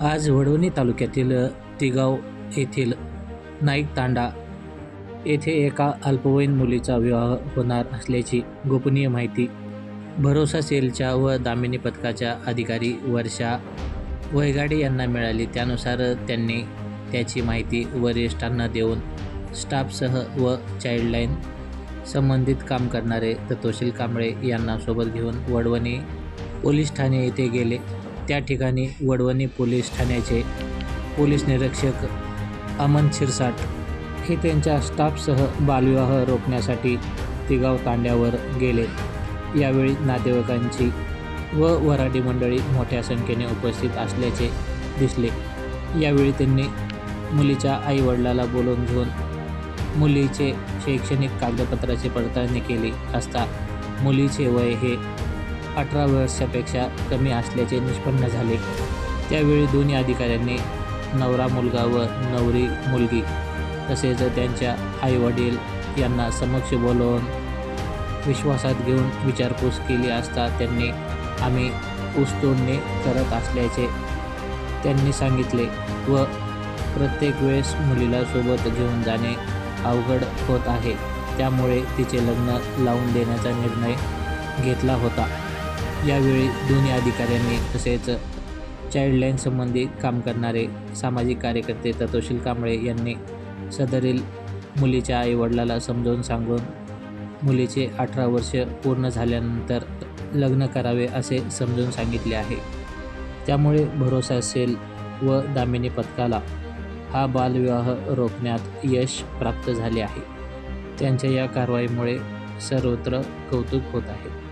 आज वडवणी तालुक्यातील तिगाव येथील नाईक तांडा येथे एका अल्पवयीन मुलीचा विवाह होणार असल्याची गोपनीय माहिती. भरोसा सेलच्या व दामिनी पथकाच्या अधिकारी वर्षा वैगाडे यांना मिळाली. त्यानुसार त्यांनी त्याची माहिती वरिष्ठांना देऊन स्टाफसह व चाइल्डलाईन संबंधित काम करणारे ततोशील कांबळे यांना सोबत घेऊन वडवणी पोलीस ठाणे येथे गेले. त्या ठिकाणी वडवणी पोलीस ठाण्याचे पोलीस निरीक्षक अमन शिरसाट हे त्यांच्या स्टाफसह बालविवाह रोखण्यासाठी तिगाव तांड्यावर गेले. यावेळी नातेवाईकांची व वराडी मंडळी मोठ्या संख्येने उपस्थित असल्याचे दिसले. यावेळी त्यांनी मुलीच्या आईवडिलाला बोलवून घेऊन मुलीचे शैक्षणिक कागदपत्राची पडताळणी केली असता मुलीचे वय हे अठरा वर्षापेक्षा कमी असल्याचे निष्पन्न झाले. त्यावेळी दोन्ही अधिकाऱ्यांनी नवरा मुलगा व नवरी मुलगी तसेच त्यांच्या आईवडील यांना समक्ष बोलवून विश्वासात घेऊन विचारपूस केली असता त्यांनी आम्ही ऊसतोडणी करत असल्याचे त्यांनी सांगितले व प्रत्येक वेळेस मुलीला सोबत घेऊन जाणे अवघड होत आहे. त्यामुळे तिचे लग्न लावून देण्याचा निर्णय घेतला होता. यावेळी दोन्ही अधिकाऱ्यांनी तसेच चाइल्डलाईन संबंधी काम करणारे सामाजिक कार्यकर्ते ततोशील कांबळे यांनी सदरील मुलीच्या आईवडिलाला समजावून सांगून मुलीचे अठरा वर्ष पूर्ण झाल्यानंतर लग्न करावे असे समजून सांगितले आहे. त्यामुळे भरोसा सेल व दामिनी पथकाला हा बालविवाह रोखण्यात यश प्राप्त झाले आहे. त्यांच्या या कारवाईमुळे सर्वत्र कौतुक होत आहे.